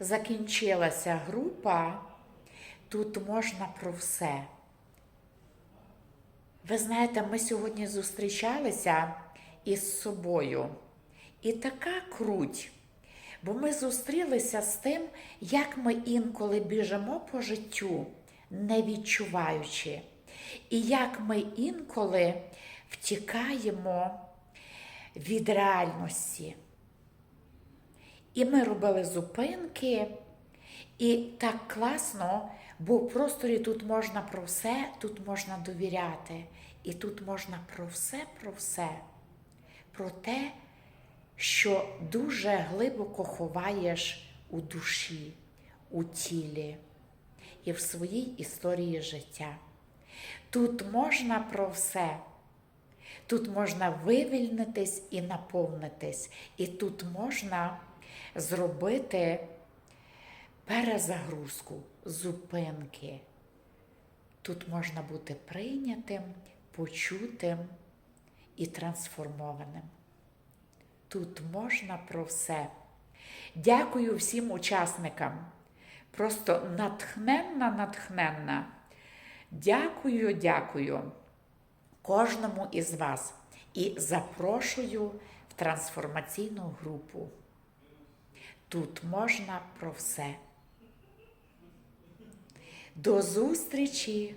закінчилася група, тут можна про все. Ви знаєте, ми сьогодні зустрічалися із собою. І така круть. Бо ми зустрілися з тим, як ми інколи біжимо по життю, не відчуваючи, і як ми інколи втікаємо від реальності. І ми робили зупинки, і так класно, бо в просторі тут можна про все, тут можна довіряти, і тут можна про все, про все, про те, що дуже глибоко ховаєш у душі, у тілі і в своїй історії життя. Тут можна про все. Тут можна вивільнитись і наповнитись, і тут можна зробити перезагрузку, зупинки. Тут можна бути прийнятим, почутим і трансформованим. Тут можна про все. Дякую всім учасникам. Просто натхненна, натхненна. Дякую, дякую кожному із вас і запрошую в трансформаційну групу. Тут можна про все. До зустрічі!